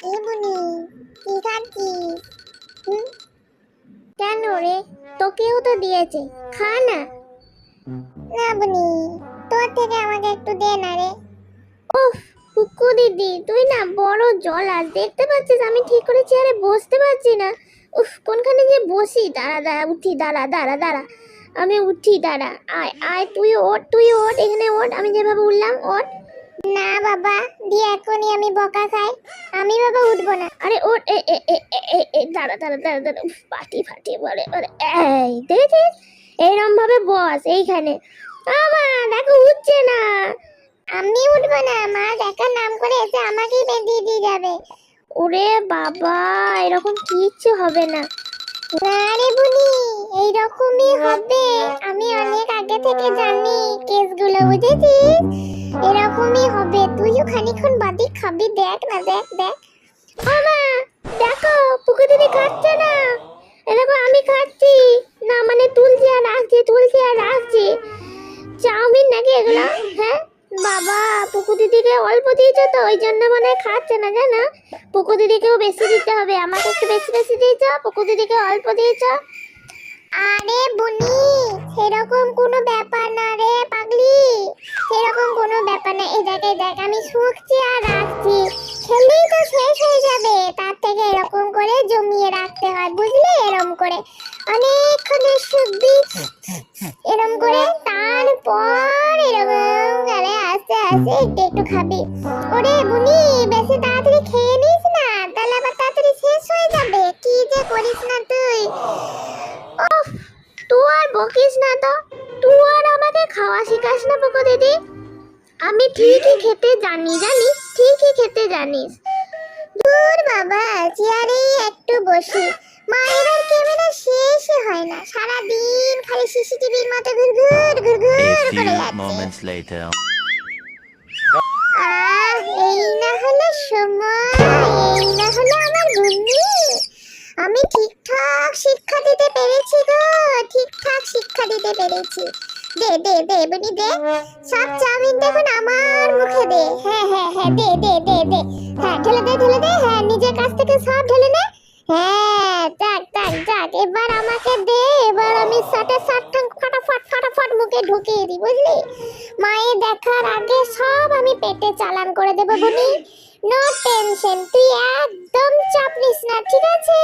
এ কি খাচ্ছিস? কেন রে? তোকেও তো দিয়েছে, খা না। না তোর থেকে আমাকে একটু দে না রে। উফ, কুকু দিদি, তুই না বড় জল আর দেখতে পাচ্ছিস, আমি ঠিক করে চেয়ারে বসতে পারছি না। উফ, কোনখানে যে বসি? দাঁড়া দাঁড়া, উঠি, দাঁড়া দাঁড়া দাঁড়া। আমি উঠি, দাঁড়া, আয় আয়, তুই ওঠ তুই ওঠ, এখানে ওঠ। আমি যেভাবে উঠলাম, ওঠ। না বাবা দিয়ে এখনই আমি বকা খাই। আমি বাবা উঠবো না। আরে ওঠ এ এ এ এ এ দাঁড়া দাঁড়া দাঁড়া দাঁড়া। পাটি ফাটি বলে বলে। এই দেখেছিস? এইরকম ভাবে বস এইখানে। আমা দেখো উঠছে না। আমি উঠবো না মা দেখার নাম করে এসে আমাকেই বেঁধিয়ে দিয়ে যাবে। ওরে বাবা এরকম কিচ্ছু হবে না। না রে বুনি এইরকমই হবে। আমি অনেক আগে থেকে জানি কেসগুলো বুঝেছিস? হবে তুইও খানিক্ষণ বাদি খাবি, দেখ না, দেখ দেখ। আমা দেখো পুকুর দিদি খাচ্ছে না। এ দেখো, আমি খাচ্ছি। না মানে তুলছি আর রাখছি তুলছি আর রাখছি চাউমিন নাকি এগুলো? হ্যাঁ? বাবা পুকু দিদিকে অল্প দিয়েছ তো, ওই জন্য মনে খাচ্ছে না, জানো? পুকু দিদিকেও বেশি দিতে হবে। আমাকে একটু বেশি বেশি দিয়েছ? পুকু দিদিকে অল্প দিয়েছ? আরে বুনি, সেরকম কোনো ব্যাপার না রে পাগলি। এই দেখ, আমি শুকছি আর রাখছি। খেলেই তো শেষ হয়ে যাবে। তার থেকে এরকম করে জমিয়ে রাখতে হয়, বুঝলি? এরকম করে। অনেকক্ষণ শুকবি এরকম করে তারপর এরকম করে আস্তে আস্তে একটু একটু খাবি। ওরে বুনি, বেশি তাড়াতাড়ি খেয়ে নিস না। তাহলে আবার তাড়াতাড়ি শেষ হয়ে যাবে। কি যে করিস না তুই? তুই আর বকিস না তো। তুই আর আমাকে খাওয়া শিখাস না পুকু দিদি? আমি ঠিকই খেতে জানি জানিস? ঠিকই খেতে জানিস। দূর বাবা চেয়ারেই একটু বসি। মায়ের আর ক্যামেরা শেষই হয় না। সারা দিন খালি সিসিটিভির মতো ঘুরঘুর ঘুরঘুর করে যাচ্ছে। আহ এই না হলো সময় এই না হলো আমার বুদ্ধি আমি ঠিকঠাক শিক্ষা দিতে পেরেছি গো ঠিকঠাক শিক্ষা দিতে পেরেছি। দে দে দে বনি দে। সব চাউমিন দেখুন আমার মুখে দে। হ্যাঁ হ্যাঁ হ্যাঁ দে দে দে দে। হ্যাঁ ঢেলে দে ঢেলে দে। হ্যাঁ নিজের কাছ থেকে সব ঢেলে নে। হ্যাঁ যাক যাক যাক, এবার আমাকে দে। এবার আমি সাথে সাত ঠাং ফাটাফাট ফাটাফাট মুখে ঢুকিয়ে দিই, বুঝলি? মায়ের দেখার আগে সব আমি পেটে চালান করে দেবো, বুনি। নো টেনশন তুই একদম চাপ নিস না, ঠিক আছে?